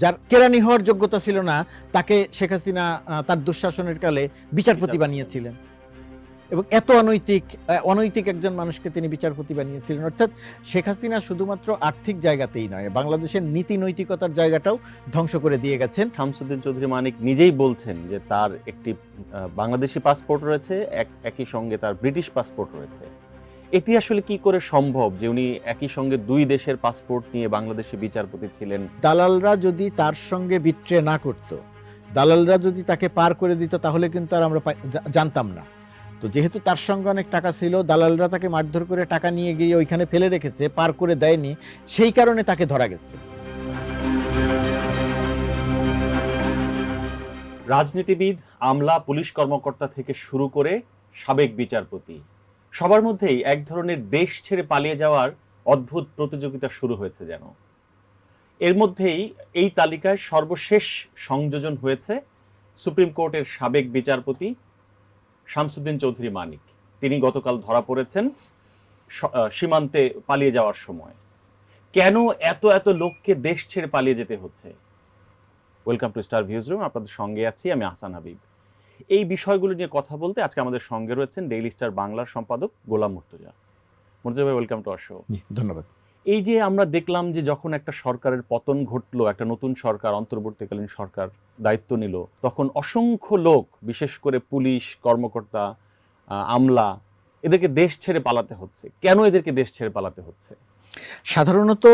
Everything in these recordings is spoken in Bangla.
যার কেরানি হওয়ার যোগ্যতা ছিল না তাকে শেখ হাসিনা তার দুঃশাসনের কালে বিচারপতি বানিয়েছিলেন। এবং এত অনৈতিক অনৈতিক একজন মানুষকে তিনি বিচারপতি বানিয়েছিলেন। অর্থাৎ শেখ হাসিনা শুধুমাত্র আর্থিক জায়গাতেই নয় বাংলাদেশের নীতি নৈতিকতার জায়গাটাও ধ্বংস করে দিয়ে গেছেন। শামসুদ্দিন চৌধুরী মানিক নিজেই বলছেন যে তার একটি বাংলাদেশি পাসপোর্ট রয়েছে এক একই সঙ্গে তার ব্রিটিশ পাসপোর্ট রয়েছে। এটি আসলে কি করে সম্ভব যে উনি একই সঙ্গে দুই দেশের পাসপোর্ট নিয়ে বাংলাদেশে বিচারপতি ছিলেন? দালালরা যদি তার সঙ্গে বিট্রে না করত দালালরা যদি তাকে পার করে দিত তাহলে কিন্তু আর আমরা জানতাম না। তো যেহেতু তার সঙ্গে অনেক টাকা ছিল দালালরা তাকে মারধর করে টাকা নিয়ে গিয়ে ওইখানে ফেলে রেখেছে পার করে দেয়নি সেই কারণে তাকে ধরা গেছে। রাজনীতিবিদ আমলা পুলিশ কর্মকর্তা থেকে শুরু করে সাবেক বিচারপতি। সবার মধ্যেই এক ধরনের দেশ ছেড়ে পালিয়ে যাওয়ার অদ্ভুত প্রতিযোগিতা শুরু হয়েছে যেন। এর মধ্যেই এই তালিকায় সর্বশেষ সংযোজন হয়েছে সুপ্রিম কোর্টের সাবেক বিচারপতি শামসুদ্দিন চৌধুরী মানিক। তিনি গতকাল ধরা পড়েছেন সীমান্তে পালিয়ে যাওয়ার সময়। কেন এত এত লোককে দেশ ছেড়ে পালিয়ে যেতে হচ্ছে? Welcome to Star Views room, আপনাদের সঙ্গে আছি আমি আহসান হাবিব। এই বিষয়গুলো নিয়ে কথা বলতে আজকে আমাদের সঙ্গে রয়েছেন ডেইলি স্টার বাংলার সম্পাদক গোলাম মুর্তজা। মুর্তজা ভাই welcome to our show ji, ধন্যবাদ। এই যে আমরা দেখলাম যে যখন একটা সরকারের পতন ঘটলো একটা নতুন সরকার অন্তর্বর্তীকালীন সরকার দায়িত্ব নিল তখন অসংখ্য লোক বিশেষ করে পুলিশ কর্মকর্তা আমলা এদেরকে দেশ ছেড়ে পালাতে হচ্ছে। কেন এদেরকে দেশ ছেড়ে পালাতে হচ্ছে? সাধারণত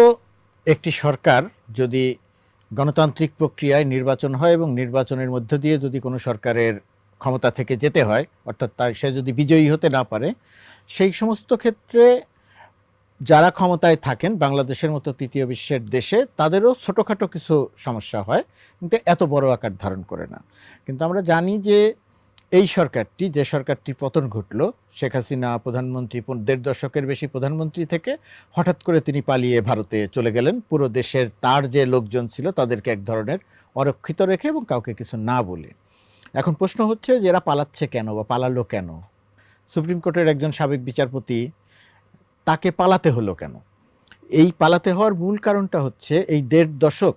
একটি সরকার যদি গণতান্ত্রিক প্রক্রিয়ায় নির্বাচন হয় এবং নির্বাচনের মধ্য দিয়ে যদি কোনো সরকারের ক্ষমতা থেকে যেতে হয়, অর্থাৎ তার, সে যদি বিজয়ী হতে না পারে, সেই সমস্ত ক্ষেত্রে যারা ক্ষমতায় থাকেন, বাংলাদেশের মতো তৃতীয় বিশ্বের দেশে, তাদেরও ছোটোখাটো কিছু সমস্যা হয়, কিন্তু এত বড় আকার ধারণ করে না। কিন্তু আমরা জানি যে এই সরকারটি, যে সরকারটির পতন ঘটল, শেখ হাসিনা প্রধানমন্ত্রী দেড় দশকের বেশি প্রধানমন্ত্রী থেকে, হঠাৎ করে তিনি পালিয়ে ভারতে চলে গেলেন। পুরো দেশের তার যে লোকজন ছিল, তাদেরকে এক ধরনের অরক্ষিত রেখে এবং কাউকে কিছু না বলে। এখন প্রশ্ন হচ্ছে যে এরা পালাচ্ছে কেন বা পালালো কেন? সুপ্রিম কোর্টের একজন সাবেক বিচারপতি তাকে পালাতে হলো কেন? এই পালাতে হওয়ার মূল কারণটা হচ্ছে এই দেড় দশক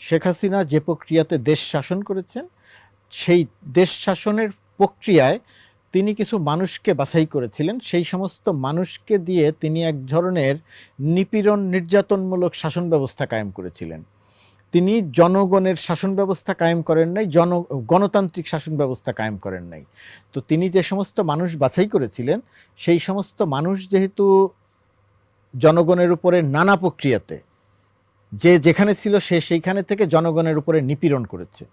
শেখ হাসিনা যে প্রক্রিয়াতে দেশ শাসন করেছেন, সেই দেশ শাসনের প্রক্রিয়ায় তিনি কিছু মানুষকে বাছাই করেছিলেন। সেই সমস্ত মানুষকে দিয়ে তিনি এক ধরনের নিপীড়ন নির্যাতনমূলক শাসন ব্যবস্থা কায়েম করেছিলেন। তিনি জনগণের শাসন ব্যবস্থা কায়েম করেন নাই, জন, গণতান্ত্রিক শাসন ব্যবস্থা কায়েম করেন নাই। তো তিনি যে সমস্ত মানুষ বাছাই করেছিলেন, সেই সমস্ত মানুষ যেহেতু জনগণের উপরে নানা প্রক্রিয়াতে, যে যেখানে ছিল সে সেইখানে থেকে জনগণের উপরে নিপীড়ন করেছে।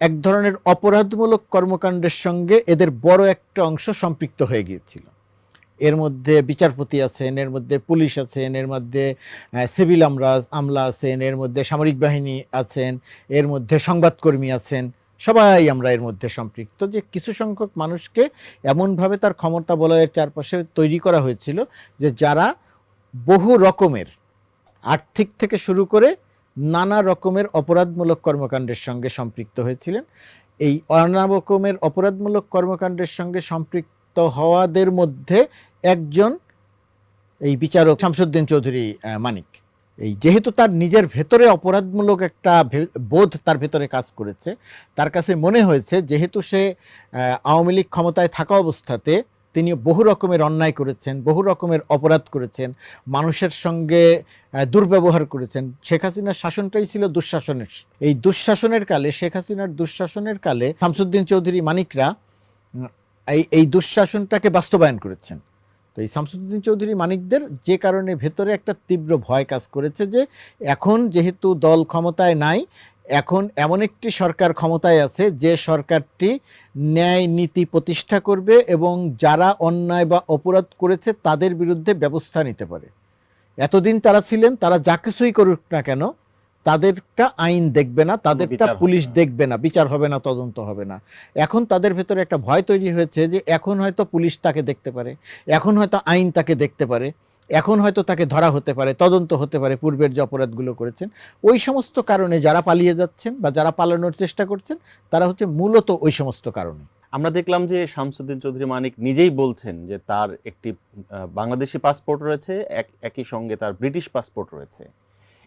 এক ধরনের অপরাধমূলক কর্মকাণ্ডের সঙ্গে এদের বড় একটা অংশ সম্পৃক্ত হয়ে গিয়েছিল। এর মধ্যে বিচারপতি আছেন, এর মধ্যে পুলিশ আছেন, এর মধ্যে সিভিল আমরা আমলা আছেন, এর মধ্যে সামরিক বাহিনী আছেন, এর মধ্যে সংবাদকর্মী আছেন, সবাই আমরা এর মধ্যে সম্পৃক্ত। যে কিছু সংখ্যক মানুষকে এমনভাবে তার ক্ষমতা বলয়ের চারপাশে তৈরি করা হয়েছিল যে যারা বহু রকমের আর্থিক থেকে শুরু করে নানা রকমের অপরাধমূলক কর্মকাণ্ডের সঙ্গে সম্পৃক্ত হয়েছিলেন। এই নানা রকমের অপরাধমূলক কর্মকাণ্ডের সঙ্গে সম্পৃক্ত হওয়াদের মধ্যে একজন এই বিচারক শামসুদ্দিন চৌধুরী মানিক। এই যেহেতু তার নিজের ভেতরে অপরাধমূলক একটা বোধ তার ভেতরে কাজ করেছে, তার কাছে মনে হয়েছে যেহেতু সে আওয়ামী লীগ ক্ষমতায় থাকা অবস্থাতে তিনি বহু রকমের অন্যায় করেছেন, বহু রকমের অপরাধ করেছেন, মানুষের সঙ্গে দুর্ব্যবহার করেছেন। শেখ হাসিনার শাসনটাই ছিল দুঃশাসনের, এই দুঃশাসনের কালে, শেখ হাসিনার দুঃশাসনের কালে শামসুদ্দিন চৌধুরী, মানিকরা এই এই দুঃশাসনটাকে বাস্তবায়ন করেছেন। তো এই শামসুদ্দিন চৌধুরী মানিকদের যে কারণে ভেতরে একটা তীব্র ভয় কাজ করেছে যে এখন যেহেতু দল ক্ষমতায় নাই, এখন এমন একটি সরকার ক্ষমতায় আছে যে সরকারটি ন্যায় নীতি প্রতিষ্ঠা করবে এবং যারা অন্যায় বা অপরাধ করেছে তাদের বিরুদ্ধে ব্যবস্থা নিতে পারে। এতদিন তারা ছিলেন, তারা যা কিছুই করুক না কেন তাদেরটা আইন দেখবে না তাদেরটা পুলিশ দেখবে না বিচার হবে না তদন্ত হবে না। এখন তাদের ভেতরে একটা ভয় তৈরি হয়েছে যে এখন হয়তো পুলিশ তাকে দেখতে পারে এখন হয়তো আইন তাকে দেখতে পারে এখন হয়তো তাকে ধরা হতে পারে তদন্ত হতে পারে পূর্বের যে অপরাধগুলো করেছেন। ওই সমস্ত কারণে যারা পালিয়ে যাচ্ছেন বা যারা পালানোর চেষ্টা করছেন তারা হচ্ছে মূলত ওই সমস্ত কারণে। আমরা দেখলাম যে শামসুদ্দিন চৌধুরী মানিক নিজেই বলছেন যে তার একটি বাংলাদেশি পাসপোর্ট রয়েছে এক একই সঙ্গে তার ব্রিটিশ পাসপোর্ট রয়েছে।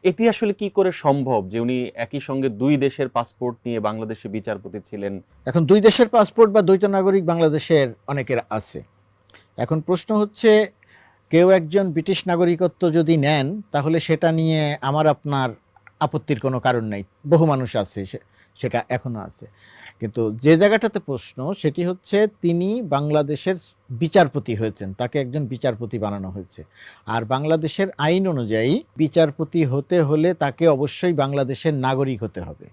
এটি আসলে কি করে সম্ভব যে উনি একই সঙ্গে দুই দেশের পাসপোর্ট নিয়ে বাংলাদেশে বিচারপতি ছিলেন? এখন দুই দেশের পাসপোর্ট বা দ্বৈত নাগরিক বাংলাদেশের অনেকের আছে। এখন প্রশ্ন হচ্ছে, কেউ একজন ব্রিটিশ নাগরিকত্ব যদি নেন, তাহলে সেটা নিয়ে আমার আপনার আপত্তির কোনো কারণ নেই। বহু মানুষ আছে সেটা এখনও আছে। কিন্তু যে জায়গাটাতে প্রশ্ন, সেটি হচ্ছে তিনি বাংলাদেশের বিচারপতি হয়েছেন, তাকে একজন বিচারপতি বানানো হয়েছে। আর বাংলাদেশের আইন অনুযায়ী বিচারপতি হতে হলে তাকে অবশ্যই বাংলাদেশের নাগরিক হতে হবে।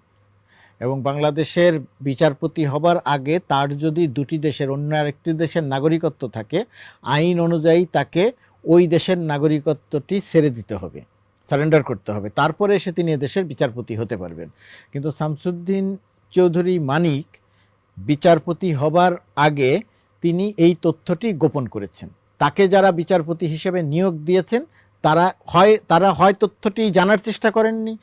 এবং বাংলাদেশের বিচারপতি হবার আগে তার যদি দুটি দেশের, অন্য আরেকটি দেশের নাগরিকত্ব থাকে, আইন অনুযায়ী তাকে ওই দেশের নাগরিকত্বটি ছেড়ে দিতে হবে, সারেন্ডার করতে হবে। তারপরে এসে তিনি দেশের বিচারপতি হতে পারবেন। কিন্তু শামসুদ্দিন চৌধুরী মানিক বিচারপতি হবার আগে তিনি এই তথ্যটি গোপন করেছেন। তাকে যারা বিচারপতি হিসেবে নিয়োগ দিয়েছেন, তারা হয় তারা হয় তথ্যটি জানার চেষ্টা করেননি,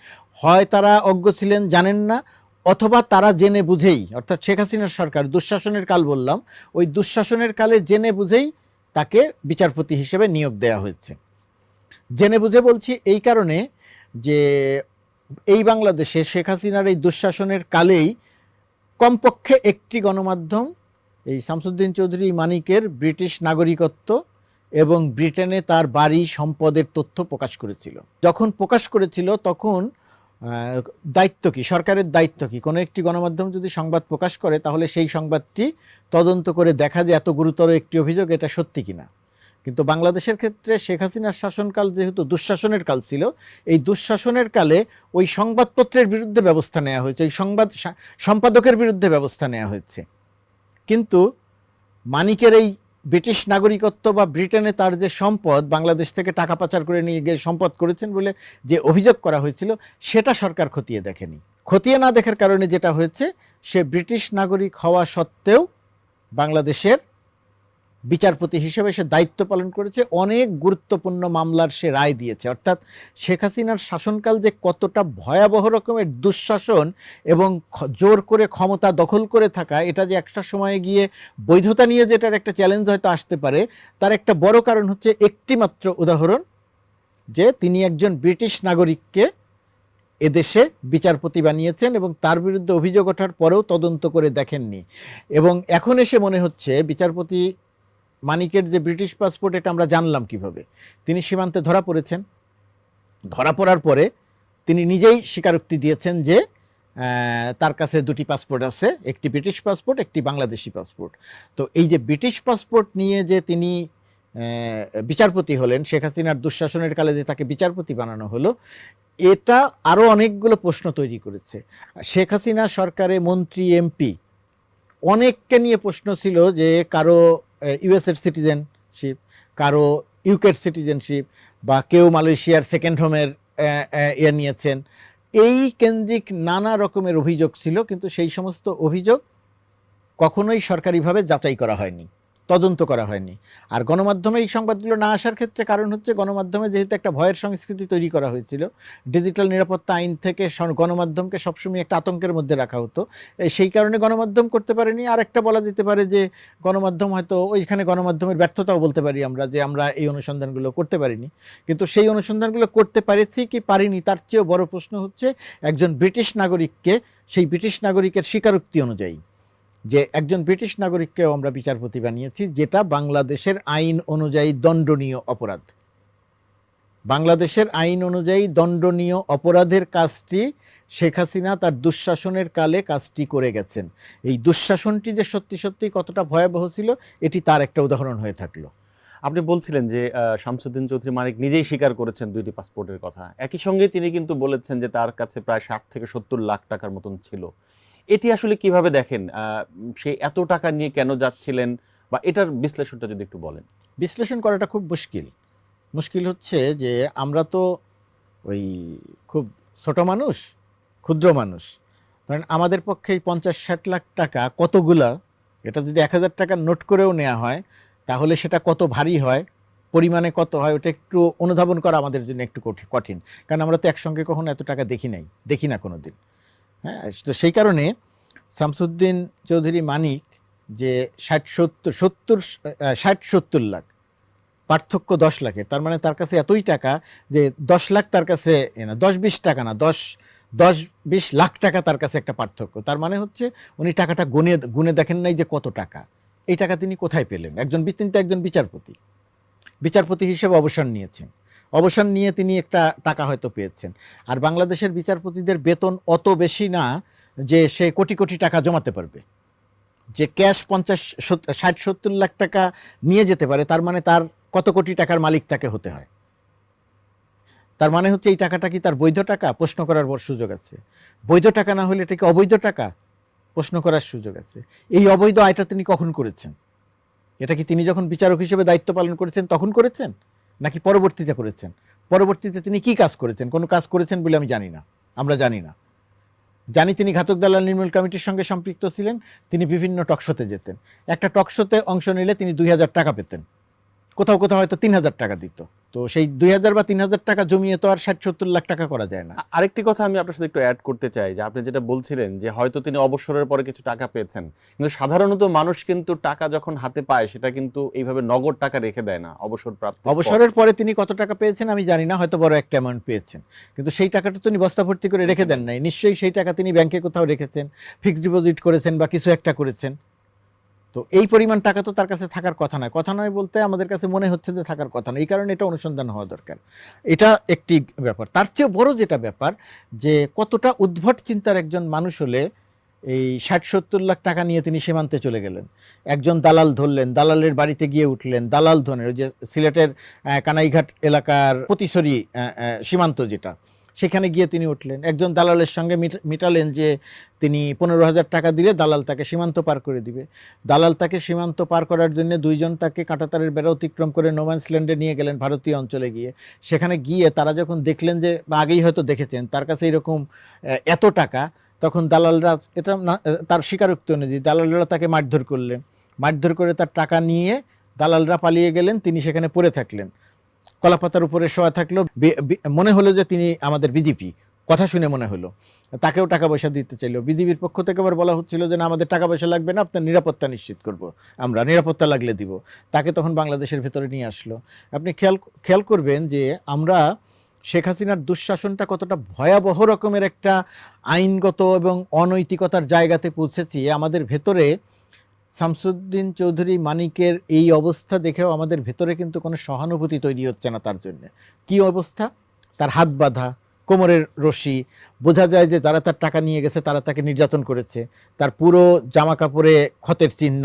হয় তারা অজ্ঞ ছিলেন জানেন না, অথবা তারা জেনে বুঝেই, অর্থাৎ শেখ হাসিনার সরকার, দুঃশাসনের কাল বললাম, ওই দুঃশাসনের কালে জেনে বুঝেই তাকে বিচারপতি হিসেবে নিয়োগ দেওয়া হয়েছে। জেনে বুঝে বলছি এই কারণে যে এই বাংলাদেশে শেখ হাসিনার এই দুঃশাসনের কালেই কমপক্ষে একটি গণমাধ্যম, এই শামসুদ্দিন চৌধুরী মানিকের ব্রিটিশ নাগরিকত্ব এবং ব্রিটেনে তার বাড়ি সম্পদের তথ্য প্রকাশ করেছিল। যখন প্রকাশ করেছিল তখন দায়িত্ব কি? সরকারের দায়িত্ব কি? কোনো একটি গণমাধ্যম যদি সংবাদ প্রকাশ করে, তাহলে সেই সংবাদটি তদন্ত করে দেখা যে এত গুরুতর একটি অভিযোগ, এটা সত্যি কিনা? কিন্তু বাংলাদেশের ক্ষেত্রে শেখ হাসিনার শাসনকাল যেহেতু দুঃশাসনের কাল ছিল, এই দুঃশাসনের কালে ওই সংবাদপত্রের বিরুদ্ধে ব্যবস্থা নেওয়া হয়েছে, ওই সংবাদ সম্পাদকের বিরুদ্ধে ব্যবস্থা নেওয়া হয়েছে। কিন্তু মানিকের এই ব্রিটিশ নাগরিকত্ব বা ব্রিটেনে তার যে সম্পদ, বাংলাদেশ থেকে টাকা পাচার করে নিয়ে গিয়ে সম্পদ করেছেন বলে যে অভিযোগ করা হয়েছিল, সেটা সরকার খতিয়ে দেখেনি। খতিয়ে না দেখার কারণে যেটা হয়েছে, সে ব্রিটিশ নাগরিক হওয়া সত্ত্বেও বাংলাদেশের বিচারপতি হিসেবে সে দায়িত্ব পালন করেছে। অনেক গুরুত্বপূর্ণ মামলার সে রায় দিয়েছে। অর্থাৎ শেখ হাসিনার শাসনকাল যে কতটা ভয়াবহ রকমের দুঃশাসন এবং জোর করে ক্ষমতা দখল করে থাকা, এটা যে একটা সময়ে গিয়ে বৈধতা নিয়ে যেটার একটা চ্যালেঞ্জ হয়তো আসতে পারে, তার একটা বড় কারণ হচ্ছে একটি মাত্র উদাহরণ, যে তিনি একজন ব্রিটিশ নাগরিককে এদেশে বিচারপতি বানিয়েছেন এবং তার বিরুদ্ধে অভিযোগ ওঠার পরেও তদন্ত করে দেখেননি। এবং এখন এসে মনে হচ্ছে বিচারপতি মানিকের যে ব্রিটিশ পাসপোর্ট, এটা আমরা জানলাম কীভাবে? তিনি সীমান্তে ধরা পড়েছেন। ধরা পড়ার পরে তিনি নিজেই স্বীকারোক্তি দিয়েছেন যে তার কাছে দুটি পাসপোর্ট আছে, একটি ব্রিটিশ পাসপোর্ট, একটি বাংলাদেশি পাসপোর্ট। তো এই যে ব্রিটিশ পাসপোর্ট নিয়ে যে তিনি বিচারপতি হলেন, শেখ হাসিনার দুঃশাসনের কালে যে তাকে বিচারপতি বানানো হলো, এটা আরও অনেকগুলো প্রশ্ন তৈরি করেছে। শেখ হাসিনা সরকারে মন্ত্রী, এমপি, অনেককে নিয়ে প্রশ্ন ছিল যে কারও ইউএসের সিটিজেনশিপ কারও ইউকের সিটিজেনশিপ বা কেউ মালয়েশিয়ার সেকেন্ড হোমের ইয়ে নিয়েছেন। এই কেন্দ্রিক নানা রকমের অভিযোগ ছিল, কিন্তু সেই সমস্ত অভিযোগ কখনোই সরকারিভাবে যাচাই করা হয়নি। তদন্ত করা হয়নি। আর গণমাধ্যমে এই সংবাদগুলো না আসার ক্ষেত্রে কারণ হচ্ছে গণমাধ্যমে যেহেতু একটা ভয়ের সংস্কৃতি তৈরি করা হয়েছিল, ডিজিটাল নিরাপত্তা আইন থেকে গণমাধ্যমকে সবসময় একটা আতঙ্কের মধ্যে রাখা হতো। সেই কারণে গণমাধ্যম করতে পারেনি। আর একটা বলা যেতে পারে যে গণমাধ্যম হয়তো ওইখানে গণমাধ্যমের ব্যর্থতাও বলতে পারি আমরা যে আমরা এই অনুসন্ধানগুলো করতে পারিনি। কিন্তু সেই অনুসন্ধানগুলো করতে পারেছি কি পারিনি তার চেয়েও বড় প্রশ্ন হচ্ছে একজন ব্রিটিশ নাগরিককে, সেই ব্রিটিশ নাগরিকের স্বীকারোক্তি অনুযায়ী। যে একজন ব্রিটিশ নাগরিককেও আমরা বিচারপতি বানিয়েছি যেটা বাংলাদেশের আইন অনুযায়ী দণ্ডনীয় অপরাধ। বাংলাদেশের আইন অনুযায়ী দণ্ডনীয় অপরাধের কাজটি শেখ হাসিনা তার দুঃশাসনের কালে কাজটি করে গেছেন। এই দুঃশাসনটি যে সত্যি সত্যি কতটা ভয়াবহ ছিল, এটি তার একটা উদাহরণ হয়ে থাকল। আপনি বলছিলেন যে শামসুদ্দিন চৌধুরী মানিক নিজেই স্বীকার করেছেন দুইটি পাসপোর্টের কথা। একই সঙ্গে তিনি কিন্তু বলেছেন যে, তার কাছে প্রায় ষাট থেকে সত্তর লাখ টাকার মতন ছিল। এটি আসলে কীভাবে দেখেন? সে এত টাকা নিয়ে কেন যাচ্ছিলেন? বা এটার বিশ্লেষণটা যদি একটু বলেন। বিশ্লেষণ করাটা খুব মুশকিল। মুশকিল হচ্ছে যে আমরা তো ওই খুব ছোট মানুষ, ক্ষুদ্র মানুষ। ধরেন আমাদের পক্ষে পঞ্চাশ ষাট লাখ টাকা কতগুলা, এটা যদি এক হাজার টাকার নোট করেও নেওয়া হয়, তাহলে সেটা কত ভারী হয়, পরিমাণে কত হয়, ওটা একটু অনুধাবন করা আমাদের জন্য একটু কঠি- কঠিন। কারণ আমরা তো একসঙ্গে কখনো এত টাকা দেখি নাই, দেখি না কোনো দিন হ্যাঁ তো সেই কারণে শামসুদ্দিন চৌধুরী মানিক যে ষাট সত্তর সত্তর ষাট সত্তর লাখ, পার্থক্য দশ লাখের, তার মানে তার কাছে এতই টাকা যে দশ লাখ তার কাছে না, দশ বিশ টাকা না, দশ দশ বিশ লাখ টাকা তার কাছে একটা পার্থক্য। তার মানে হচ্ছে উনি টাকাটা গুনে গুনে দেখেন নাই যে কত টাকা। এই টাকা তিনি কোথায় পেলেন? একজন তিনি একজন বিচারপতি। বিচারপতি হিসেবে অবসর নিয়েছেন। অবসর নিয়ে তিনি একটা টাকা হয়তো পেয়েছেন। আর বাংলাদেশের বিচারপতিদের বেতন অত বেশি না যে সে কোটি কোটি টাকা জমাতে পারবে। যে ক্যাশ পঞ্চাশ ষাট সত্তর লাখ টাকা নিয়ে যেতে পারে, তার মানে তার কত কোটি টাকার মালিক তাকে হতে হয়। তার মানে হচ্ছে এই টাকাটা কি তার বৈধ টাকা? প্রশ্ন করার সুযোগ আছে। বৈধ টাকা না হলে এটা কি অবৈধ টাকা? প্রশ্ন করার সুযোগ আছে। এই অবৈধ আয়টা তিনি কখন করেছেন? এটা কি তিনি যখন বিচারক হিসেবে দায়িত্ব পালন করেছেন তখন করেছেন? নাকি পরবর্তীতে করেছেন? পরবর্তীতে তিনি কি কাজ করেছেন? কোনো কাজ করেছেন বলে আমি জানি না। আমরা জানি না। জানি তিনি ঘাতক দালাল নির্মূল কমিটির সঙ্গে সম্পৃক্ত ছিলেন, তিনি বিভিন্ন টকশোতে যেতেন। একটা টকশোতে অংশ নিলে তিনি দুই হাজার টাকা পেতেন। কোথাও কোথাও হয়তো তিন হাজার টাকা দিত। তো সেই দুই হাজার বা তিন হাজার টাকা জমিয়ে তো আর ষাট সত্তর লাখ টাকা করা যায় না। আরেকটি কথা আমি আপনার সাথে একটু অ্যাড করতে চাই যে আপনি যেটা বলছিলেন যে হয়তো তিনি অবসরের পরে কিছু টাকা পেয়েছেন। কিন্তু সাধারণত মানুষ কিন্তু টাকা যখন হাতে পায় সেটা কিন্তু এইভাবে নগদ টাকা রেখে দেয় না অবসর প্রাপ্ত অবসরের পরে তিনি কত টাকা পেয়েছেন আমি জানি না হয়তো বড় একটা অ্যামাউন্ট পেয়েছেন। কিন্তু সেই টাকাটা তিনি বস্তা ভর্তি করে রেখে দেন নাই। নিশ্চয়ই সেই টাকা তিনি ব্যাংকে কোথাও রেখেছেন ফিক্সড ডিপোজিট করেছেন বা কিছু একটা করেছেন। তো এই পরিমাণ টাকা তো তার কাছে থাকার কথা নয়। কথা নয় বলতে আমাদের কাছে মনে হচ্ছে যে থাকার কথা নয়। এই কারণে এটা অনুসন্ধান হওয়া দরকার। এটা একটি ব্যাপার। তার চেয়ে বড় যেটা ব্যাপার যে কতটা উদ্ভট চিন্তার একজন মানুষ হলে এই ষাট সত্তর লাখ টাকা নিয়ে তিনি সীমান্তে চলে গেলেন। একজন দালাল ধরলেন, দালালের বাড়িতে গিয়ে উঠলেন, দালাল ওই যে সিলেটের কানাইঘাট এলাকার প্রতিসরি সীমান্ত যেটা। সেখানে গিয়ে তিনি উঠলেন। একজন দালালের সঙ্গে মিট- মিটালেন যে তিনি পনেরো হাজার টাকা দিলে দালাল তাকে সীমান্ত পার করে দিবে। দালাল তাকে সীমান্ত পার করার জন্য দুইজন তাকে কাঁটাতারের বেড়া অতিক্রম করে নোম্যান্সল্যান্ডে নিয়ে গেলেন ভারতীয় অঞ্চলে গিয়ে। সেখানে গিয়ে তারা যখন দেখলেন যে আগেই হয়তো দেখেছেন, তার কাছে এরকম এত টাকা, তখন দালালরা এটা না তার স্বীকারোক্তি অনুযায়ী দালালরা তাকে মারধর করলেন। মারধর করে তার টাকা নিয়ে দালালরা পালিয়ে গেলেন, তিনি সেখানে পড়ে থাকলেন। কলাপাতার উপরে শোয়া থাকল। মনে হলো যে তিনি আমাদের বিজেপি কথা শুনে মনে হলো। তাকেও টাকা পয়সা দিতে চাইলো। বিজেপির পক্ষ থেকে আবার বলা হচ্ছিল যে, না, আমাদের টাকা পয়সা লাগবে না, আপনার নিরাপত্তা নিশ্চিত করব। আমরা নিরাপত্তা লাগলে দিব। তাকে তখন বাংলাদেশের ভেতরে নিয়ে আসলো। আপনি খেয়াল খেয়াল করবেন যে, আমরা শেখ হাসিনার দুঃশাসনটা কতটা ভয়াবহ রকমের একটা আইনগত এবং অনৈতিকতার জায়গাতে পৌঁছেছি, আমাদের ভেতরে শামসুদ্দিন চৌধুরী মানিকের এই অবস্থা দেখেও আমাদের ভেতরে কিন্তু কোনো সহানুভূতি তৈরি হচ্ছে না তার জন্য। কি অবস্থা? তার হাত বাঁধা, কোমরের রশি, বোঝা যায় যে যারা তার টাকা নিয়ে গেছে তারা তাকে নির্যাতন করেছে। তার পুরো জামা কাপড়ে ক্ষতের চিহ্ন,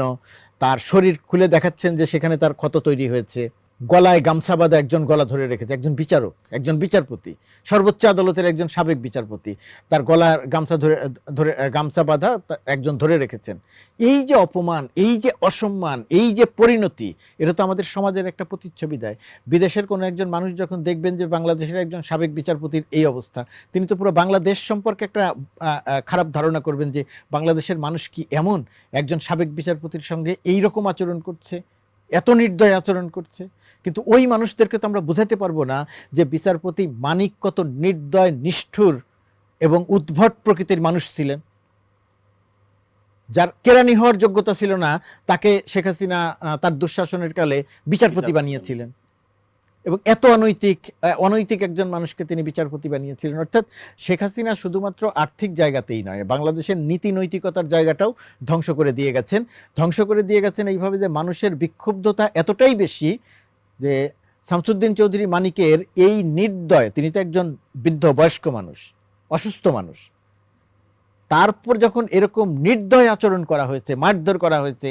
তার শরীর খুলে দেখাচ্ছেন যে সেখানে তার ক্ষত তৈরি হয়েছে। গলায় গামছা বাঁধা একজন গলা ধরে রেখেছে, একজন বিচারক, একজন বিচারপতি, সর্বোচ্চ আদালতের একজন সাবেক বিচারপতি, তার গলার গামছা ধরে ধরে গামছা বাঁধা একজন ধরে রেখেছেন। এই যে অপমান, এই যে অসম্মান, এই যে পরিণতি, এটা তো আমাদের সমাজের একটা প্রতিচ্ছবি দেয়। বিদেশের কোনো একজন মানুষ যখন দেখবেন যে বাংলাদেশের একজন সাবেক বিচারপতির এই অবস্থা, তিনি তো পুরো বাংলাদেশ সম্পর্কে একটা খারাপ ধারণা করবেন যে বাংলাদেশের মানুষ কি এমন? একজন সাবেক বিচারপতির সঙ্গে এই রকম আচরণ করছে? এত নির্দয় আচরণ করছে। কিন্তু ওই মানুষদেরকে তো আমরা বোঝাতে পারব না যে বিচারপতি মানিক কত নির্দয় নিষ্ঠুর এবং উদ্ভট প্রকৃতির মানুষ ছিলেন। যার কেরানি হওয়ার যোগ্যতা ছিল না তাকে শেখ হাসিনা তার দুঃশাসনের কালে বিচারপতি বিচারপতি। বানিয়েছিলেন। এবং এত অনৈতিক অনৈতিক একজন মানুষকে তিনি বিচারপতি বানিয়েছিলেন। অর্থাৎ শেখ হাসিনা শুধুমাত্র আর্থিক জায়গাতেই নয়, বাংলাদেশের নীতি নৈতিকতার জায়গাটাও ধ্বংস করে দিয়ে গেছেন। ধ্বংস করে দিয়ে গেছেন এইভাবে যে মানুষের বিক্ষুব্ধতা এতটাই বেশি যে শামসুদ্দিন চৌধুরী মানিকের এই নির্দয়, তিনি তো একজন বৃদ্ধ বয়স্ক মানুষ, অসুস্থ মানুষ তারপর যখন এরকম নির্দয় আচরণ করা হয়েছে, মারধর করা হয়েছে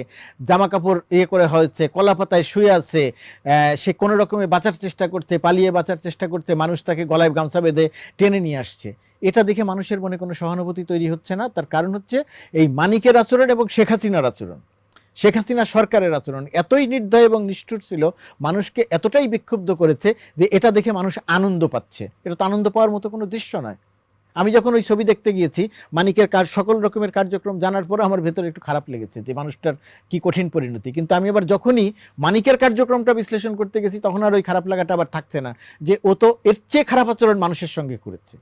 জামা কাপড় ইয়ে করে হয়েছে কলা পাতায় শুয়ে আছে সে কোনো রকমে বাঁচার চেষ্টা করছে, পালিয়ে বাঁচার চেষ্টা করছে, মানুষ তাকে গলায় গামছা বেঁধে টেনে নিয়ে আসছে। এটা দেখে মানুষের মনে কোনো সহানুভূতি তৈরি হচ্ছে না। তার কারণ হচ্ছে এই মানিকের আচরণ এবং শেখ হাসিনার আচরণ। শেখ হাসিনা সরকারের আচরণ। এতই নির্দয় এবং নিষ্ঠুর ছিল, মানুষকে এতটাই বিক্ষুব্ধ করেছে যে এটা দেখে মানুষ আনন্দ পাচ্ছে। এটা তো আনন্দ পাওয়ার মতো কোনো দৃশ্য নয়। আমি যখন ওই ছবি দেখতে গিয়েছি, মানিকের কাজ সকল রকমের কার্যক্রম জানার পরে আমার ভেতরে একটু খারাপ লেগেছে যে মানুষটার কি কঠিন পরিণতি। কিন্তু আমি আবার যখনই মানিকের কার্যক্রমটা বিশ্লেষণ করতে গেছি, তখন আর ওই খারাপ লাগাটা আবার থাকছে না যে ও তো এর চেয়ে খারাপ আচরণ মানুষের সঙ্গে করেছে।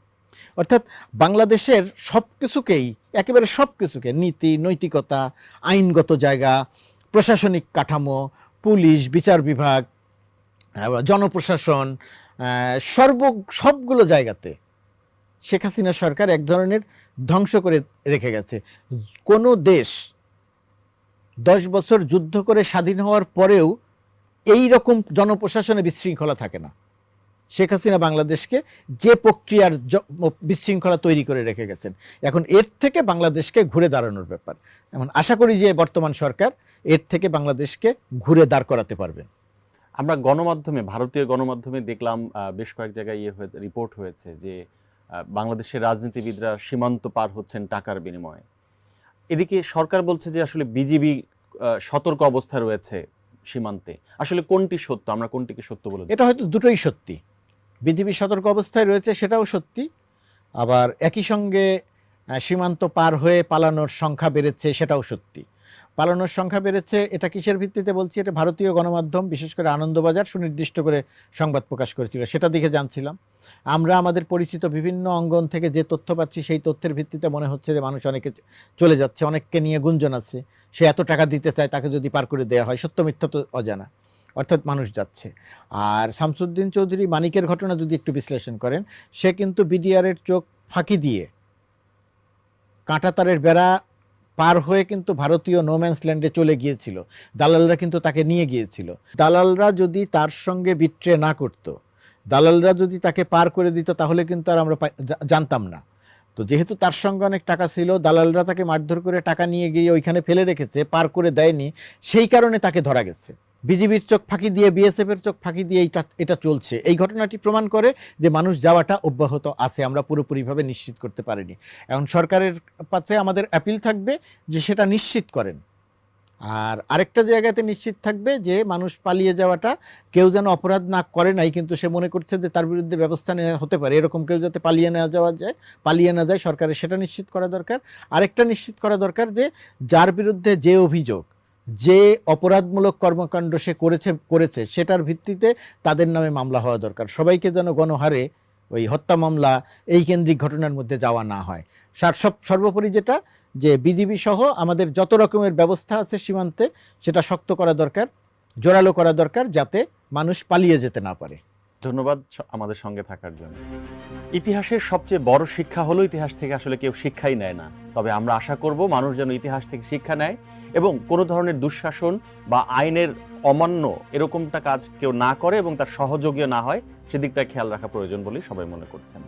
অর্থাৎ বাংলাদেশের সব কিছুকেই একেবারে সব কিছুকে নীতি, নৈতিকতা, আইনগত জায়গা, প্রশাসনিক কাঠামো, পুলিশ, বিচার বিভাগ জনপ্রশাসন সর্ব, সবগুলো জায়গাতে শেখ হাসিনা সরকার এক ধরনের ধ্বংস করে রেখে গেছে। কোনো দেশ দশ বছর যুদ্ধ করে স্বাধীন হওয়ার পরেও এই রকম জনপ্রশাসনে বিশৃঙ্খলা থাকে না। শেখ হাসিনা বাংলাদেশকে যে প্রক্রিয়ার বিশৃঙ্খলা তৈরি করে রেখে গেছেন। এখন এর থেকে বাংলাদেশকে ঘুরে দাঁড়ানোর ব্যাপার। এখন আশা করি যে বর্তমান সরকার এর থেকে বাংলাদেশকে ঘুরে দাঁড় করাতে পারবেন আমরা গণমাধ্যমে, ভারতীয় গণমাধ্যমে দেখলাম বেশ কয়েক জায়গায় ইয়ে হয়ে, রিপোর্ট হয়েছে যে বাংলাদেশের রাজনীতিবিদরা সীমান্ত পার হচ্ছেন টাকার বিনিময়ে। এদিকে সরকার বলছে যে আসলে বিজিবি সতর্ক অবস্থায় রয়েছে সীমান্তে। আসলে কোনটি সত্য? আমরা কোনটিকে সত্য বলে এটা হয়তো দুটোই সত্যি। বিজিবি সতর্ক অবস্থায় রয়েছে সেটাও সত্যি। আবার একই সঙ্গে সীমান্ত পার হয়ে পালানোর সংখ্যা বেড়েছে সেটাও সত্যি। পালানোর সংখ্যা বেড়েছে। এটা কিসের ভিত্তিতে বলছি? এটা ভারতীয় গণমাধ্যম, বিশেষ করে আনন্দবাজার, সুনির্দিষ্ট করে সংবাদ প্রকাশ করেছিল। সেটা দিকে জানছিলাম। আমরা আমাদের পরিচিত বিভিন্ন অঙ্গন থেকে যে তথ্য পাচ্ছি, সেই তথ্যের ভিত্তিতে মনে হচ্ছে যে মানুষ অনেকে চলে যাচ্ছে, অনেককে নিয়ে গুঞ্জন আছে। সে এত টাকা দিতে চায়, তাকে যদি পার করে দেওয়া হয়, সত্য মিথ্যা তো অজানা। অর্থাৎ মানুষ যাচ্ছে। আর শামসুদ্দিন চৌধুরী মানিকের ঘটনা যদি একটু বিশ্লেষণ করেন, সে কিন্তু বিডিআরের চোখ ফাঁকি দিয়ে কাঁটাতারের বেড়া পার হয়ে কিন্তু ভারতীয় নোম্যান্স ল্যান্ডে চলে গিয়েছিল। দালালরা কিন্তু তাকে নিয়ে গিয়েছিল। দালালরা যদি তার সঙ্গে বিট্রে না করতো, দালালরা যদি তাকে পার করে দিত, তাহলে কিন্তু আর আমরা জানতাম না। তো যেহেতু তার সঙ্গে অনেক টাকা ছিল, দালালরা তাকে মারধর করে টাকা নিয়ে গিয়ে ওইখানে ফেলে রেখেছে, পার করে দেয়নি, সেই কারণে তাকে ধরা গেছে। বিজিবির চোখ ফাঁকি দিয়ে বিএসএফ এর চোখ ফাঁকি দিয়ে এইটা, এটা চলছে। এই ঘটনাটি প্রমাণ করে যে মানুষ যাওয়াটা অব্যাহত আছে, আমরা পুরোপুরিভাবে নিশ্চিত করতে পারিনি। এখন সরকারের কাছে আমাদের অ্যাপিল থাকবে যে সেটা নিশ্চিত করেন। আর আরেকটা জায়গাতে নিশ্চিত থাকবে যে মানুষ পালিয়ে যাওয়াটা কেউ যেন অপরাধ না করে নাই, কিন্তু সে মনে করছে যে তার বিরুদ্ধে ব্যবস্থা নেওয়া হতে পারে। এরকম কেউ যাতে পালিয়ে না যাওয়া যায়, পালিয়ে না যায় সরকারের সেটা নিশ্চিত করা দরকার। আরেকটা নিশ্চিত করা দরকার যে যার বিরুদ্ধে যে অভিযোগ যে অপরাধমূলক কর্মকাণ্ড সে করেছে করেছে, সেটার ভিত্তিতে তাদের নামে মামলা হওয়া দরকার। সবাইকে যেন গণহারে ওই হত্যা মামলা, এই কেন্দ্রিক ঘটনার মধ্যে যাওয়া না হয়। সব, সর্বোপরি যেটা, যে বিজিবি সহ আমাদের যত রকমের ব্যবস্থা আছে সীমান্তে, সেটা শক্ত করা দরকার, জোরালো করা দরকার, যাতে মানুষ পালিয়ে যেতে না পারে। ধন্যবাদ আমাদের সঙ্গে থাকার জন্য। ইতিহাসের সবচেয়ে বড় শিক্ষা হলো ইতিহাস থেকে আসলে কেউ শিক্ষাই নেয় না। তবে আমরা আশা করব মানুষ যেন ইতিহাস থেকে শিক্ষা নেয় এবং কোনো ধরনের দুঃশাসন বা আইনের অমান্য এরকমটা কাজ কেউ না করে এবং তার সহযোগীও না হয় সেদিকটা খেয়াল রাখা প্রয়োজন বলেই সবাই মনে করছেন।